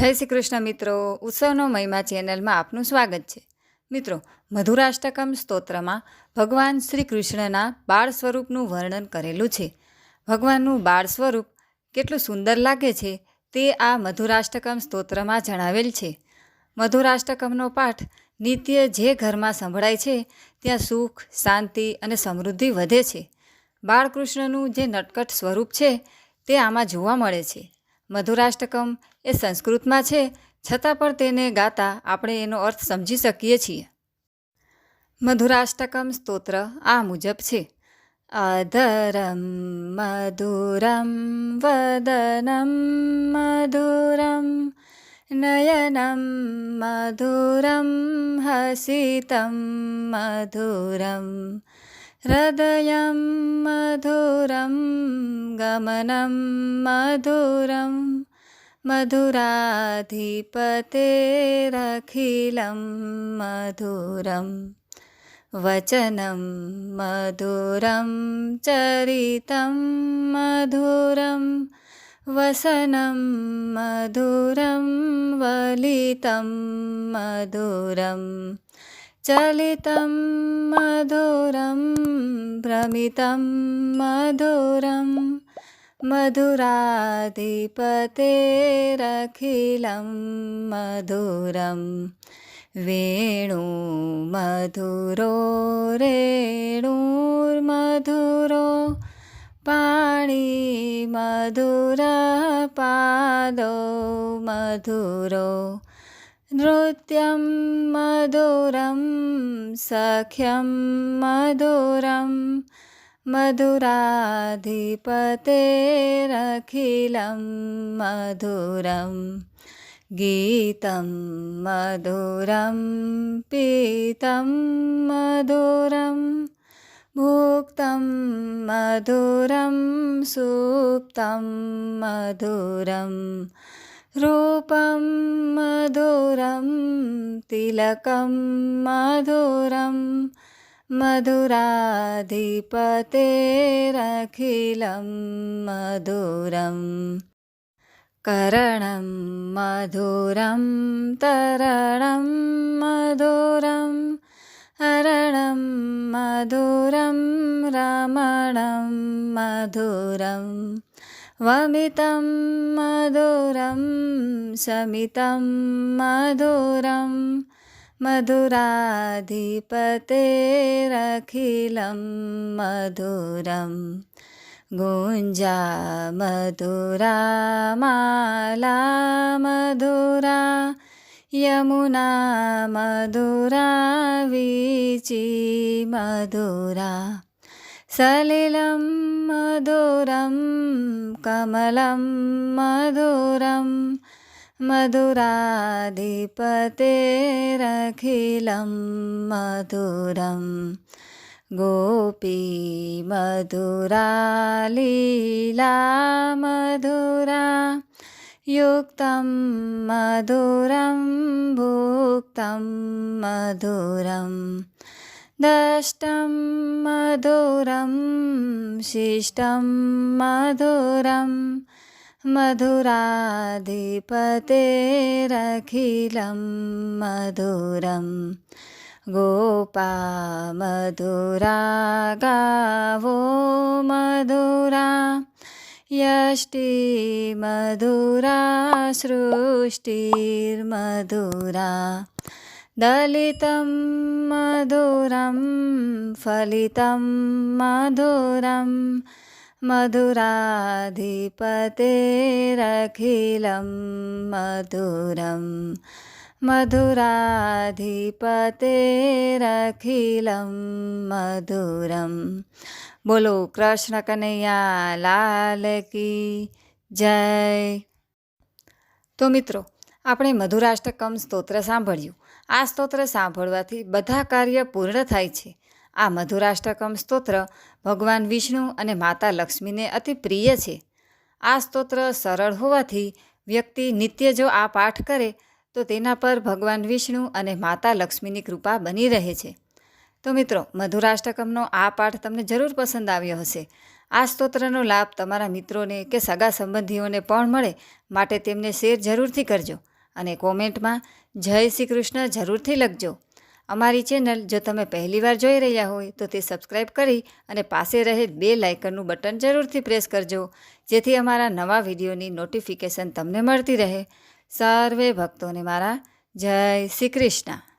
જય શ્રી કૃષ્ણ મિત્રો. ઉત્સવનો મહિમા ચેનલમાં આપનું સ્વાગત છે. મિત્રો, મધુરાષ્ટકમ સ્તોત્રમાં ભગવાન શ્રી કૃષ્ણના બાળ સ્વરૂપનું વર્ણન કરેલું છે. ભગવાનનું બાળ સ્વરૂપ કેટલું સુંદર લાગે છે તે આ મધુરાષ્ટકમ સ્તોત્રમાં જણાવેલ છે. મધુરાષ્ટકમનો પાઠ નિત્ય જે ઘરમાં સંભળાય છે, ત્યાં સુખ, શાંતિ અને સમૃદ્ધિ વધે છે. બાળકૃષ્ણનું જે નટકટ સ્વરૂપ છે તે આમાં જોવા મળે છે. મધુરાષ્ટકમ એ સંસ્કૃતમાં છે, છતાં પણ તેને ગાતા આપણે એનો અર્થ સમજી શકીએ છીએ. મધુરાષ્ટકમ સ્તોત્ર આ મુજબ છે. અધરમ મધુરમ વદનમ મધુરમ નયનમ મધુરમ હસિતમ મધુરમ हृदयं मधुरं गमनं मधुरं मधुराधिपतेरखिलं मधुरं वचनं मधुरं चरितं मधुरं वसनं मधुरं वलितं मधुरम् चलितं मधुरं भ्रमितं मधुरं मधुराधिपतेरखिलं मधुरं वेणुमधुरो रेणुर्मधुरो पाणिमधुरपादो मधुरो नृत्यं मधुरं सख्यं मधुरं मधुराधिपतेरखिलं मधुरं गीतं मधुरं पीतं मधुरं भुक्तं मधुरं सुप्तं मधुरम् रूपं मधुरं तिलकं मधुरं मधुराधिपतेरखिलं मधुरं करणं मधुरं तरणं मधुरं हरणं मधुरं रमणं मधुरम् वमितं मधुरं शमितं मधुरं मधुराधिपतेरखिलं मधुरं गुञ्जा मधुरा माला मधुरा यमुना मधुरा वीची मधुरा सलिलं मधुरं कमलं मधुरं मधुराधिपतेरखिलं मधुरं गोपी मधुरा लीला मधुरा युक्तं मधुरं भुक्तं मधुरम् दष्टं मधुरं शिष्टं मधुरं मधुराधिपतेरखिलं मधुरं। गोपा मधुरा गावो मधुरा यष्टिमधुरा सृष्टिर्मधुरा दलितं मधुरं फलितं मधुरं मधुराधिपतेरखिलं मधुरं મધુરાધિપતેરખિલમ મધુરમ બોલો કૃષ્ણ કનૈયા લાલ કી જય તો મિત્રો આપણે મધુરાષ્ટકમ સ્તોત્ર સાંભળ્યું આ સ્તોત્ર સાંભળવાથી બધા કાર્ય પૂર્ણ થાય છે. આ મધુરાષ્ટકમ સ્તોત્ર ભગવાન વિષ્ણુ અને માતા લક્ષ્મીને અતિ પ્રિય છે. આ સ્તોત્ર સરળ હોવાથી વ્યક્તિ નિત્ય જો આ પાઠ કરે, તો તેના પર ભગવાન વિષ્ણુ અને માતા લક્ષ્મીની કૃપા બની રહે છે. તો મિત્રો, મધુરાષ્ટકમનો આ પાઠ તમને જરૂર પસંદ આવ્યો હશે. આ સ્તોત્રનો લાભ તમારા મિત્રોને કે સગા સંબંધીઓને પણ મળે, માટે તેમને શેર જરૂરથી કરજો. અને કોમેન્ટમાં જય શ્રી કૃષ્ણ જરૂરથી લખજો. અમારી ચેનલ જો તમે પહેલીવાર જોઈ રહ્યા હોય તો તે સબસ્ક્રાઈબ કરી અને પાસે રહેલ બે લાઇકનનું બટન જરૂરથી પ્રેસ કરજો, જેથી અમારા નવા વિડીયોની નોટિફિકેશન તમને મળતી રહે. સર્વે ભક્તોને મારા જય શ્રી કૃષ્ણ.